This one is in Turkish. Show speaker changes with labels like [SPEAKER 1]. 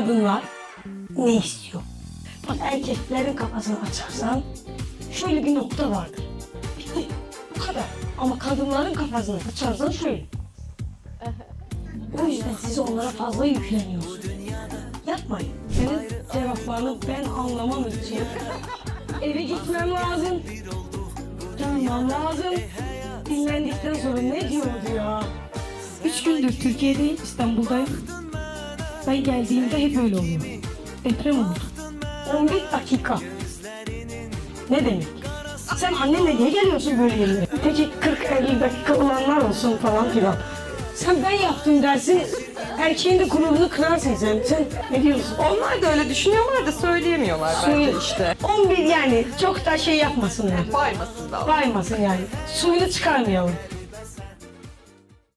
[SPEAKER 1] kadınlar ne istiyor? Bak erkeklerin kafasını açarsan şöyle bir nokta vardır. Bitti. Bu kadar. Ama kadınların kafasını açarsan şöyle. O yüzden siz onlara fazla yükleniyorsunuz. Yapmayın. Senin cevaplarını ben anlamam için eve gitmem lazım. Uyumam lazım. Dinlendikten sonra ne diyordu ya? Üç gündür Türkiye'deyim, İstanbul'dayım. Ben geldiğimde hep öyle oluyor. Deprem oldu. 11 dakika. Ne demek? Sen annenle niye geliyorsun böyle yerlere? Peki 40-50 dakika olanlar olsun falan filan. Sen ben yaptım dersin, erkeğin de gururunu kırarsın sen. Sen ne diyorsun?
[SPEAKER 2] Onlar da öyle düşünüyorlar da söyleyemiyorlar bence
[SPEAKER 1] Söyle-
[SPEAKER 2] işte.
[SPEAKER 1] 11 yani çok da şey yapmasınlar.
[SPEAKER 2] Baymasın da.
[SPEAKER 1] Baymasın yani. Suyunu çıkarmayalım.